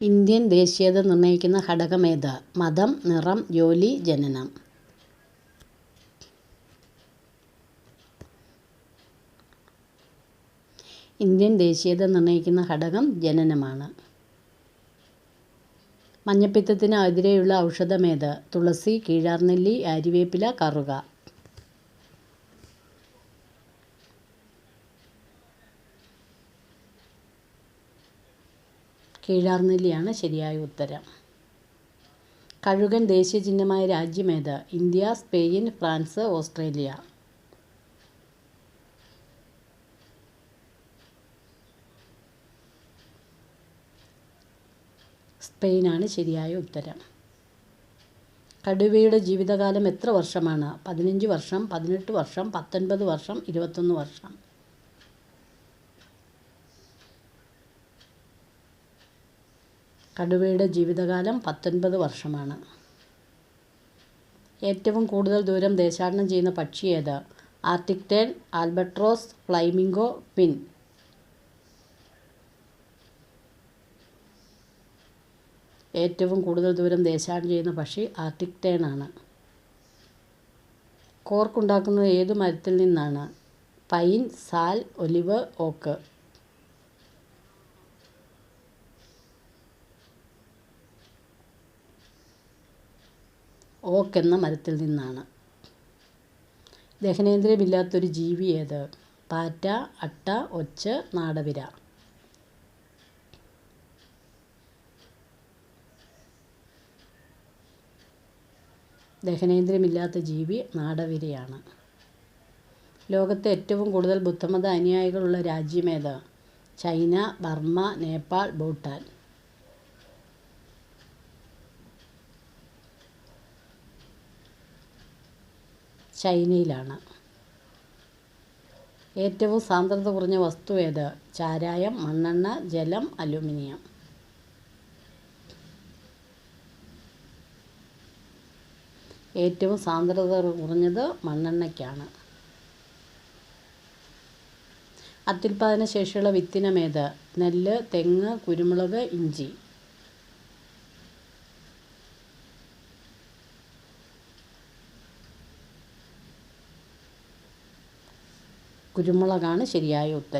Indian ദേശീയത നിർണയിക്കുന്ന ഘടകമേത് മതം നിറം ജോലി ജനനം. ഇന്ത്യൻ ദേശീയത നിർണയിക്കുന്ന ഘടകം ജനനമാണ്. മഞ്ഞപ്പിത്തത്തിന് എതിരെയുള്ള ഔഷധമേത് തുളസി കീഴാർനെല്ലി ആര്യവേപ്പില കറുക. കീഴാർനെല്ലിയാണ് ശരിയായ ഉത്തരം. കഴുകൻ ദേശീയ ചിഹ്നമായ രാജ്യമേത് ഇന്ത്യ സ്പെയിൻ ഫ്രാൻസ് ഓസ്ട്രേലിയ. സ്പെയിനാണ് ശരിയായ ഉത്തരം. കടുവയുടെ ജീവിതകാലം എത്ര വർഷമാണ്? പതിനഞ്ച് വർഷം പതിനെട്ട് വർഷം പത്തൊൻപത് വർഷം ഇരുപത്തൊന്ന് വർഷം. കടുവയുടെ ജീവിതകാലം പത്തൊൻപത് വർഷമാണ്. ഏറ്റവും കൂടുതൽ ദൂരം ദേശാടനം ചെയ്യുന്ന പക്ഷി ഏത്? ആർട്ടിക് ടേൺ ആൽബട്രോസ് ഫ്ലൈമിംഗോ പിൻ. ഏറ്റവും കൂടുതൽ ദൂരം ദേശാടനം ചെയ്യുന്ന പക്ഷി ആർട്ടിക് ടേൺ ആണ്. കോർക്കുണ്ടാക്കുന്നത് ഏത് മരത്തിൽ നിന്നാണ്? പൈൻ സാൽ ഒലിവ് ഓക്ക്. ഓക്ക് എന്ന മരത്തിൽ നിന്നാണ്. ദഹനേന്ദ്രിയമില്ലാത്തൊരു ജീവി ഏത്? പാറ്റ അട്ട ഒച്ച് നാടവിര. ദഹനേന്ദ്രിയമില്ലാത്ത ജീവി നാടവിരയാണ്. ലോകത്തെ ഏറ്റവും കൂടുതൽ ബുദ്ധമത അനുയായികളുള്ള രാജ്യമേത് ചൈന ബർമ്മ നേപ്പാൾ ഭൂട്ടാൻ. ചൈനയിലാണ്. ഏറ്റവും സാന്ദ്രത കുറഞ്ഞ വസ്തു ഏത്? ചാരായം മണ്ണെണ്ണ ജലം അലുമിനിയം. ഏറ്റവും സാന്ദ്രത കുറഞ്ഞത് മണ്ണെണ്ണയ്ക്കാണ്. അത്യുൽപാദന ശേഷിയുള്ള വിത്തിനമേത് നെല്ല് തെങ്ങ് കുരുമുളക് ഇഞ്ചി. കുരുമുളകാണ് ശരിയായ ഉത്തരം.